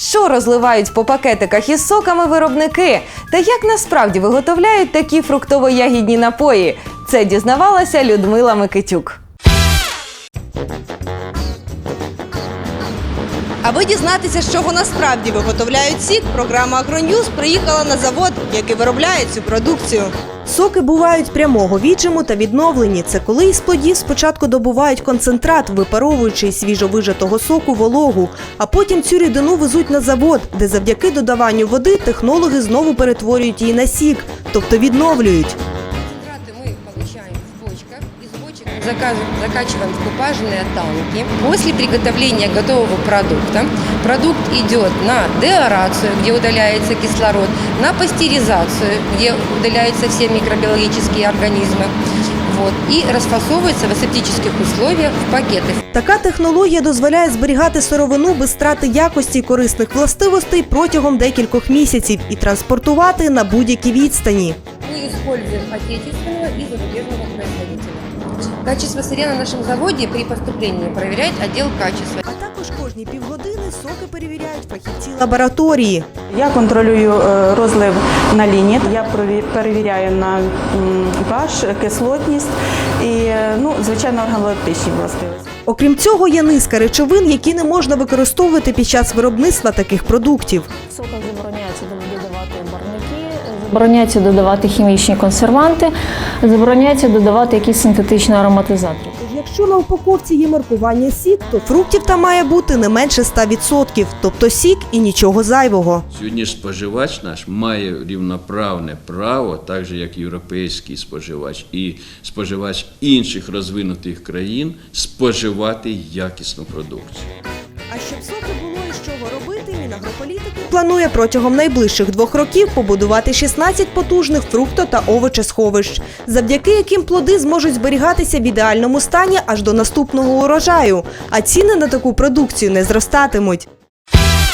Що розливають по пакетиках із соками виробники? Та як насправді виготовляють такі фруктово-ягідні напої? Це дізнавалася Людмила Микитюк. Аби дізнатися, з чого насправді виготовляють сік, програма «Агроньюз» приїхала на завод, який виробляє цю продукцію. Соки бувають прямого віджиму та відновлені. Це коли із плодів спочатку добувають концентрат, випаровуючи із свіжовижатого соку вологу, а потім цю рідину везуть на завод, де завдяки додаванню води технологи знову перетворюють її на сік, тобто відновлюють. закачиваем в купажные танки. После приготовления готового продукта продукт идет на деорацию, где удаляется кислород, на пастеризацию, где удаляются все микробиологические организмы. Вот, и расфасовывается в асептических условиях в пакеты. Така технологія дозволяє зберігати сировину без страти якості й корисних властивостей протягом декількох місяців і транспортувати на будь-якій відстані. Мы используем отечественного и зарубежного производителя. Качество сырья на нашем заводе при поступлении проверяет отдел качества. А також кожні півгодини соки перевіряють фахівці лабораторії. Я контролюю е, розлив на лінії. Я прові- перевіряю на м, pH, кислотність і, е, ну, звичайно, органолептичні властивості. Окрім цього, є низка речовин, які не можна використовувати під час виробництва таких продуктів. В соках забороняється додавати барвники, забороняється додавати хімічні консерванти, забороняється додавати якісь синтетичні ароматизатори. Якщо на упаковці є маркування сік, то фруктів там має бути не менше 100%, тобто сік і нічого зайвого. Сьогодні ж споживач наш має рівноправне право, так же як європейський споживач і споживач інших розвинутих країн, споживати якісну продукцію. А щоб соки було з чого робити, Мінагрополітики планує протягом найближчих двох років побудувати 16 потужних фрукто та овочесховищ, завдяки яким плоди зможуть зберігатися в ідеальному стані аж до наступного урожаю, а ціни на таку продукцію не зростатимуть.